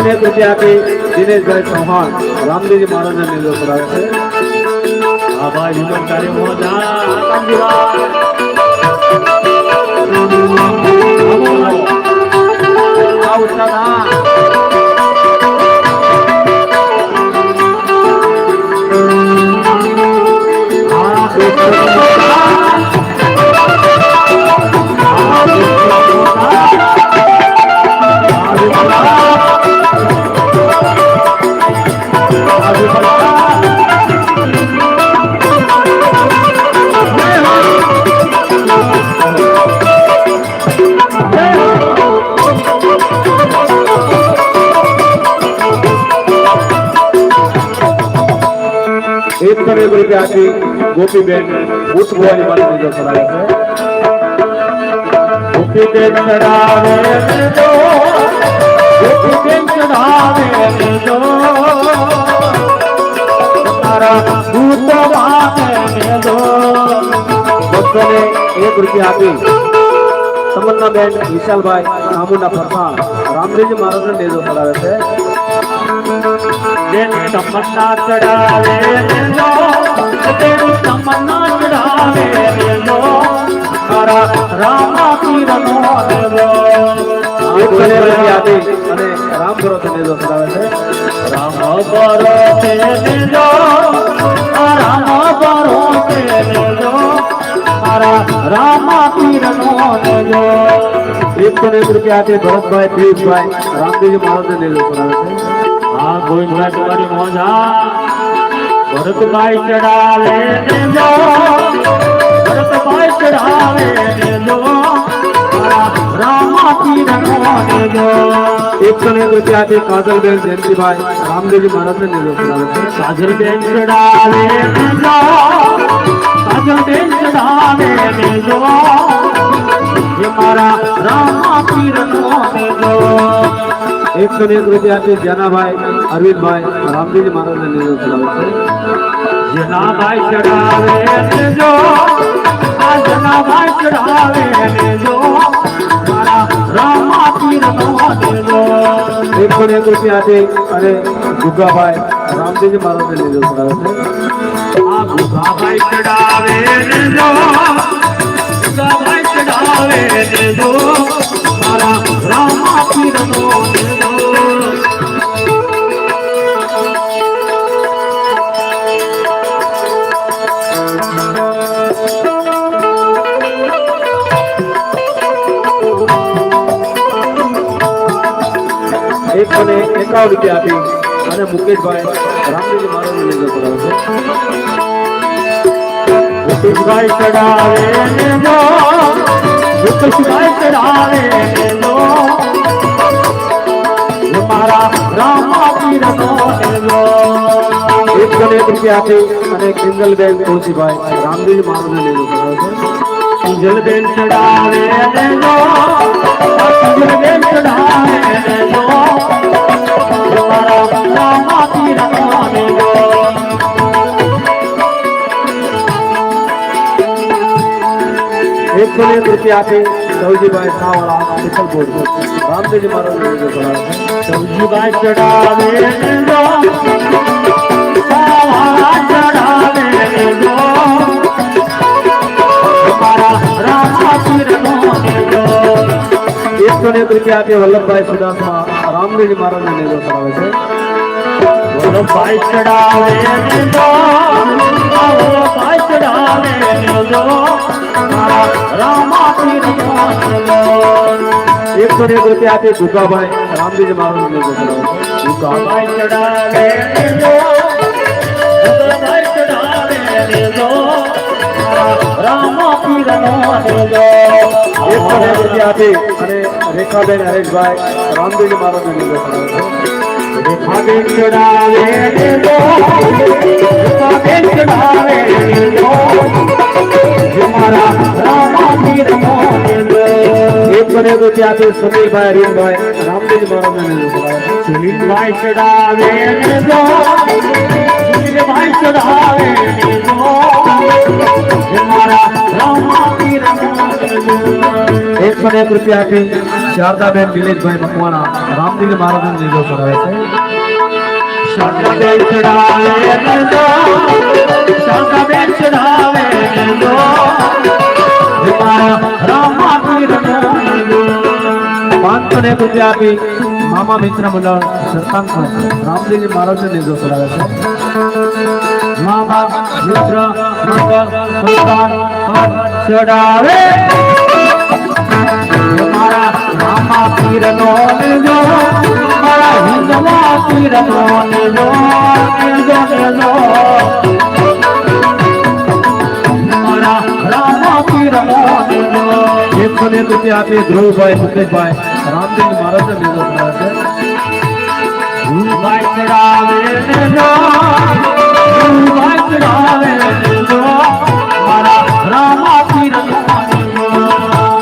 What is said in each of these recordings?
ને રૂપિયા આપી દિનેશભાઈ ચૌહાણ રામદેવજી મહારાજને નિર્દેશ કરાવે છે આ ભાઈ મોજા આપી ગોપીબેન, ઉઠવાની માટે નિર્ણય કરાવે છે. ગોપીબેન ચડાવે ગોપીબેન ચડાવે તારા જો બસો એક રૂપિયા આપી. તમન્નાબેન વિશાલભાઈ આમુના ફરસાણ રામદેવજી મહારાજને નિર્ણય કરાવે છે. જેને તમન્ના ચડાવે જો તેનું તમન્ના ચડાવે જો તારા રામા પીરનો દેવો અને રામ ભરોસે નિર્ણય ચડાવે છે રામ પરોસે દેજો રામ પરોસે દેજો મારા રામા પીરનો દેજો એકસો રૂપિયા આપી ભરતભાઈ દિલીપભાઈ રામદેવજી મહારાજને નિર્ણય ચડાવે છે આ ગોવિંદભાઈ તમારી મોજા ભરતભાઈ ચડાવે દેજો ભરતભાઈ ચડાવે દેજો એકસો ને રૂપિયા આપી કાજલબેન જયંતિભાઈ. રામદેવજી મહારાજને નિર્ણય કરાવે છે ચડાવે દેજો કાજલ ચડાવે દેજો મારા રામા પીરનો એકસો ને એક રૂપિયા આપી જનાભાઈ અરવિંદભાઈ રામદેવજી મહારાજને કરાવે છે. જેના ભાઈ ચડાવે દેજો આ જેના ભાઈ ચડાવે દેજો મારા રામા પીરનો દેજો એકસો ને એક રૂપિયા આપી અને મહારાજને કરાવે છે. આ ગુગા ભાઈ ચડાવે દેજો ગુગા ભાઈ મારા રામા રૂપિયા આપી અને મુકેશભાઈ રામદેવજી મહારાજને નિર્ણય કરાવે છે. મુકેશભાઈ ચડાવે મુકેશભાઈ ચડાવે મારા રામા એકસો ને એક રૂપિયા આપી અને કિંજલબેન તુલસીભાઈ રામદેવજી મહારાજને નિર્ણય કરાવે છે. અંજલબેન ચડાવે દેજો અંજલબેન ચડાવે એકસો ને એક રૂપિયા આપી સૌજીભાઈ સાવાળા શીતલપુર રામદેવજી છે. સૌજીભાઈ ચડાવે એકસો ને એક રૂપિયા આપી વલ્લભભાઈ સુદાસમાં રામદેવજી મહારાજને નિર્ણય કરાવે છે. દેજો વલ્લભભાઈ ચડાવે રામા પીરનો દેજો એકસો ને એક રૂપિયા આપી ગુગાભાઈ રામદેવજી મહારાજને નિર્ણય કરાવે છે. ભૂકાભાઈ ચડાવે ચડાવે મારા રામા પીરનો દેજો એકસો ને એક રૂપિયા આપી અને રેખાબેન હરેશભાઈ રામદેવજી મહારાજને નિર્ણય કરાવે છે રેખાબેન ચડાવે દેજો રેખાબેન ચડાવે દેજો જે મારા રામા પીરનો દેજો એકસો ને એક રૂપિયા આપી સુનિલભાઈ રીમભાઈ રામદેવજી મહારાજને નિર્ણય કરાવે છે સુનિલભાઈ ચડાવે દેજો એકસો એક રૂપિયા આપી શારદાબેન દિલીપભાઈ મકવાણા, રામદીલ મહારાજનો લીધો કરાવે છે. શારદાબેન શારદાબેન ચડાવે પાંચસો એક રૂપિયા આપી મામા મિત્ર મંડળ સરકાર રામદીલ મહારાજનો લીધો કરાવે છે. મામા મિત્ર મંગળ સુલતાન ચડાવે મારા હિંદવા પીરનો નંદો નંદો નંદો મારા નંદો એકસો ને એક રૂપિયા આપી ધ્રુવભાઈ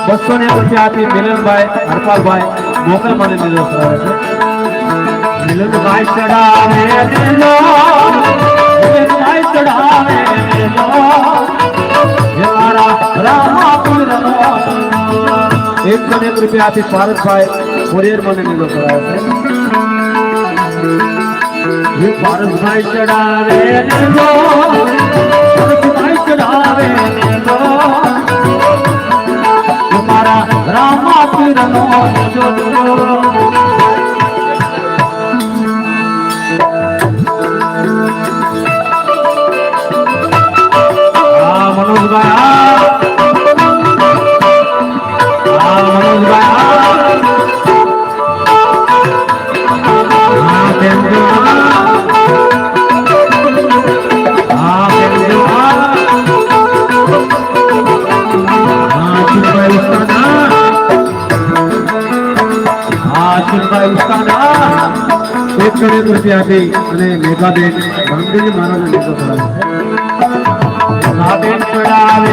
બસો ને આપી મિલનભાઈ, હરપાલભાઈ, મોકલ મને લીધો છે. મિલનભાઈ ચડાવે એકસો એક રૂપિયા આપી પારસભાઈ કોરિયર મને લીધો કરાવે છે. હે ભારતભાઈ ચડાવે નંદો ભારતભાઈ ચડાવે નંદો હે મારા રામા પીરનો નંદો એક રૂપિયા આપી અને મેઘાબેન રામદેવજી મહારાજને લીધો કરાવે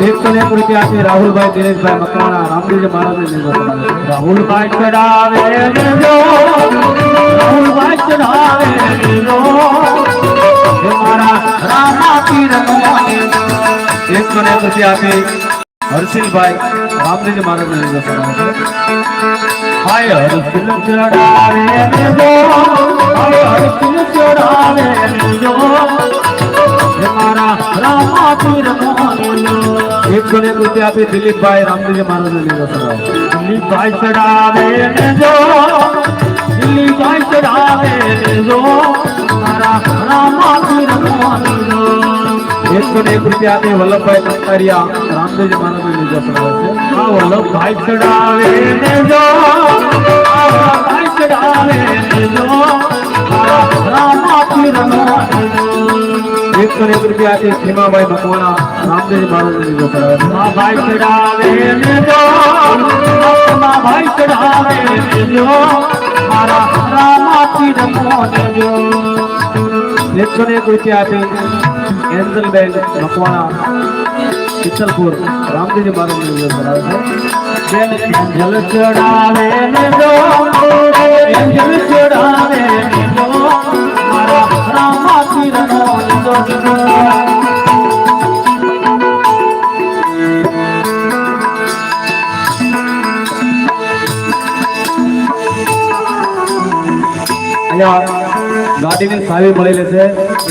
એકસો એક રૂપિયા આપી રાહુલભાઈ દિનેશભાઈ મકરાણા રામદેવજી મહારાજને કરાવે રાહુલભાઈ ચડાવે રાહુલભાઈ ચડાવે મારા રામા તીરનો એકસો ને રૂપિયા આપી હર્ષિલભાઈ રામદેવજી મહારાજને હાય હરસિલ ચડાવે નંદો હાય હરસિલ ચડાવે હે મારા રામા તીરનો નંદો એકસો ને એક રૂપિયા આપી દિલીપભાઈ રામદેવજી મહારાજને લીધો કરાવે છે ચડાવે નંદો દિલ્હી ચડાવે નંદો એકસો ને એક રૂપિયા આપી વલ્લભભાઈ કંકારિયા રામદેવજી મહારાજને લીધો કરાવે છે. આ વલ્લભભાઈ ચડાવે નંદો આ ભાઈ ચડાવે ને જો રામા એકસો ને એક રૂપિયા સીમાભાઈ મકવાણા રામદેવજી મહારાજને લીધો કરાવે છે. ભાઈ ચડાવે નંદો મા ભાઈ ચડાવે નંદો મારા રામાપી એકસો ને એક રૂપિયા આપી એન્જલબેન મકવાણા રામદેવજી મહારાજને લીધો કરાવે છે જલ ચડાવે નંદો જલ ચડાવે મારા અહીંયા ગાડીની સાવી મળેલી છે.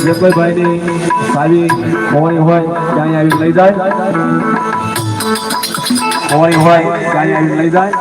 જે કોઈ ભાઈની સાવી હોવાની હોય ત્યાં આવી લઈ જાય. હોવાની હોય ત્યાં આવી લઈ જાય.